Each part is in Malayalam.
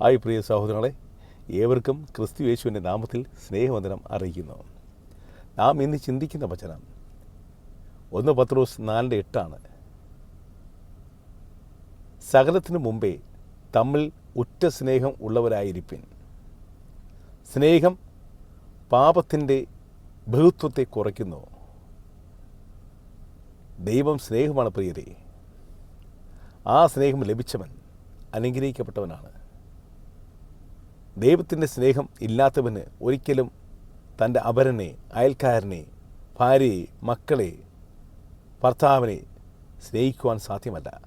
ഹായ് പ്രിയ സഹോദരങ്ങളെ ഏവർക്കും ക്രിസ്തു യേശുവിന്റെ നാമത്തിൽ സ്നേഹവന്ദനം അറിയിക്കുന്നു. നാം ഇന്ന് ചിന്തിക്കുന്ന വചനം ഒന്ന് പത്രോസ് നാലിന്റെ എട്ടാണ്. സകലത്തിനു മുമ്പേ തമ്മിൽ ഉറ്റ സ്നേഹം ഉള്ളവരായിരിപ്പിൻ. സ്നേഹം പാപത്തിന്റെ ബഹുത്വത്തെ കുറയ്ക്കുന്നു. ദൈവം സ്നേഹമാണ് പ്രിയരെ. ആ സ്നേഹം ലഭിച്ചവൻ അനുഗ്രഹിക്കപ്പെട്ടവനാണ്. ദൈവത്തിന്റെ സ്നേഹം ഇല്ലാത്തവന് ഒരിക്കലും തന്റെ അപരനെ അയൽക്കാരനെ ഭാര്യയെ മക്കളെ ഭർത്താവിനെ സ്നേഹിക്കുവാൻ സാധ്യമല്ല.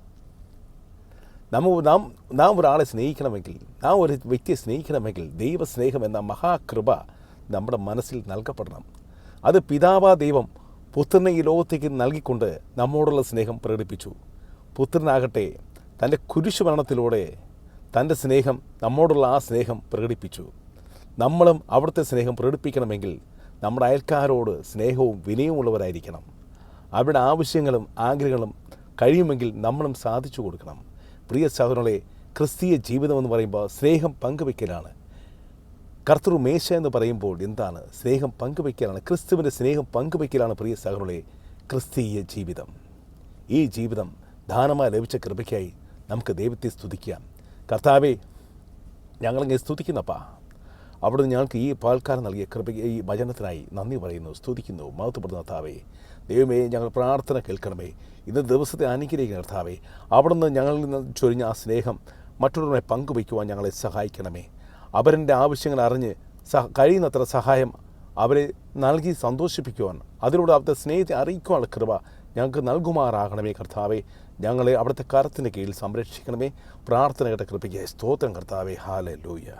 നമ്മ നാം നാം ഒരാളെ സ്നേഹിക്കണമെങ്കിൽ നാം ഒരു വ്യക്തിയെ സ്നേഹിക്കണമെങ്കിൽ ദൈവസ്നേഹം എന്ന മഹാകൃപ നമ്മുടെ മനസ്സിൽ നൽകപ്പെടണം. അത് പിതാവാ ദൈവം പുത്രനെ ഈ ലോകത്തേക്ക് നൽകിക്കൊണ്ട് നമ്മോടുള്ള സ്നേഹം പ്രകടിപ്പിച്ചു. പുത്രനാകട്ടെ തന്റെ കുരിശുമരണത്തിലൂടെ തന്റെ സ്നേഹം നമ്മോടുള്ള ആ സ്നേഹം പ്രകടിപ്പിച്ചു. നമ്മളും അവിടുത്തെ സ്നേഹം പ്രകടിപ്പിക്കണമെങ്കിൽ നമ്മുടെ അയൽക്കാരോട് സ്നേഹവും വിനയമുള്ളവരായിരിക്കണം അവരുടെ ആവശ്യങ്ങളും ആഗ്രഹങ്ങളും കഴിയുമെങ്കിൽ നമ്മളും സാധിച്ചു കൊടുക്കണം. പ്രിയ സഹോദരങ്ങളെ ക്രിസ്തീയ ജീവിതം എന്ന് പറയുമ്പോൾ സ്നേഹം പങ്കുവയ്ക്കലാണ്. കർത്തൃ മേശ എന്ന് പറയുമ്പോൾ എന്താണ്? സ്നേഹം പങ്കുവയ്ക്കലാണ്. ക്രിസ്തുവിന്റെ സ്നേഹം പങ്കുവയ്ക്കലാണ് പ്രിയ സഹോദരങ്ങളെ ക്രിസ്തീയ ജീവിതം. ഈ ജീവിതം ദാനമായി ലഭിച്ച കൃപയ്ക്കായി നമുക്ക് ദൈവത്തെ സ്തുതിക്കാം. കർത്താവെ ഞങ്ങളിങ്ങനെ സ്തുതിക്കുന്നപ്പാ. അവിടുന്ന് ഞങ്ങൾക്ക് ഈ പാൽക്കാരൻ നൽകിയ കൃപ ഈ വചനത്തിനായി നന്ദി പറയുന്നു സ്തുതിക്കുന്നു. മഹത്വപ്പെടുന്ന കർത്താവേ ദൈവമേ ഞങ്ങൾ പ്രാർത്ഥന കേൾക്കണമേ. ഇന്ന് ദിവസത്തെ അനുഗ്രഹിക്കുന്ന കർത്താവേ അവിടുന്ന് ഞങ്ങളിൽ നിന്ന് ചൊരിഞ്ഞ ആ സ്നേഹം മറ്റുള്ളവരെ പങ്കുവയ്ക്കുവാൻ ഞങ്ങളെ സഹായിക്കണമേ. അവരുടെ ആവശ്യങ്ങൾ അറിഞ്ഞ് സഹ കഴിയുന്നത്ര സഹായം അവരെ നൽകി സന്തോഷിപ്പിക്കുവാൻ അതിലൂടെ അവരുടെ സ്നേഹത്തെ അറിയിക്കുവാനുള്ള കൃപ ഞങ്ങൾക്ക് നൽകുമാറാകണമേ കർത്താവെ. ഞങ്ങളെ അവിടുത്തെ കരത്തിന്റെ കീഴിൽ സംരക്ഷിക്കണമേ. പ്രാർത്ഥന കേട്ട കൃപയ്ക്ക് സ്തോത്രം കർത്താവെ. ഹാല ലൂയ